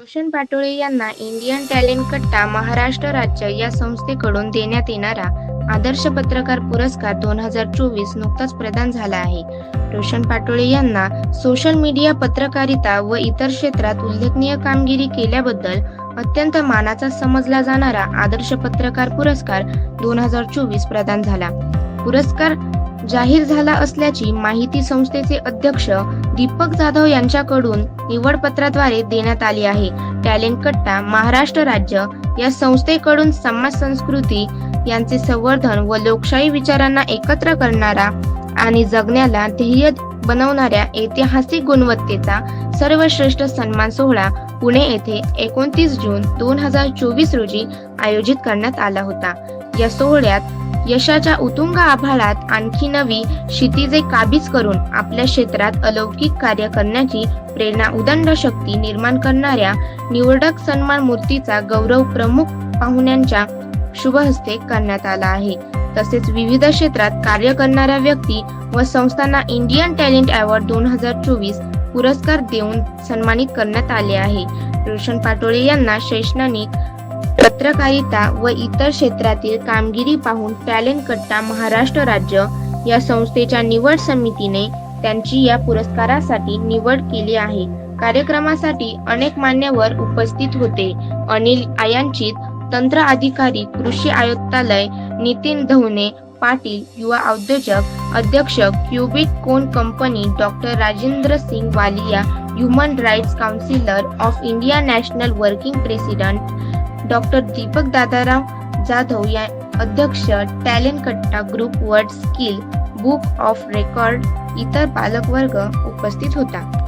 रोशन पाटोळे यांना Indian talent कट्टा महाराष्ट्र राज्य या संस्थेकडून देण्यात येणारा आदर्श पत्रकार पुरस्कार दोन हजार चोवीस नुकताच प्रदान झाला आहे. रोशन पाटोळे यांना सोशल मीडिया पत्रकारिता व इतर क्षेत्रात उल्लेखनीय कामगिरी केल्याबद्दल अत्यंत मानाचा समजला जाणारा आदर्श पत्रकार पुरस्कार दोन हजार चोवीस प्रदान झाला. पुरस्कार जाहीर झाला असल्याची माहिती संस्थेचे अध्यक्ष दीपक जाधव यांच्याकडून निवडपत्राद्वारे देण्यात आली आहे. टॅलेंट कट्टा महाराष्ट्र राज्य या संस्थेकडून समाज संस्कृती यांचे संवर्धन व लोकशाही विचारांना एकत्र करणारा आणि जगण्याला ध्येय बनवणाऱ्या ऐतिहासिक गुणवत्तेचा सर्वश्रेष्ठ सन्मान सोहळा पुणे येथे एकोणतीस जून दोन हजार चोवीस रोजी आयोजित करण्यात आला होता. या सोहळ्यात यशाच्या उतुंग आभाळात आणखी नवी क्षितिजे काबीज करून आपल्या क्षेत्रात अलौकिक कार्य करण्याची प्रेरणा उदंड शक्ती निर्माण करणाऱ्या निवडक सन्मान मूर्तीचा गौरव प्रमुख पाहुण्यांच्या शुभहस्ते करण्यात आला आहे. तसेच विविध क्षेत्रात कार्य करणाऱ्या व्यक्ती व संस्थांना इंडियन टॅलेंट अवॉर्ड दोन हजार चोवीस पुरस्कार देऊन सन्मानित करण्यात आले आहे. रोशन पाटोळे यांना शैक्षणिक पत्रकारिता व इतर क्षेत्रातील कामगिरी पाहून टॅलेंट कट्टा महाराष्ट्र राज्य या संस्थेच्या निवड समितीने त्यांची या पुरस्कारासाठी निवड केली आहे. कार्यक्रमासाठी अनेक मान्यवर उपस्थित होते. अनिल आयांचित तंत्र अधिकारी कृषी आयुक्तालय नितीन धवने पाटील युवा उद्योजक अध्यक्ष cubic cone company doctor Rajendra Singh Walia human rights councillor of India national working president doctor Deepak Dadarao Jadhav या अध्यक्ष talent Katta group world skill book of record इतर पालकवर्ग उपस्थित होता.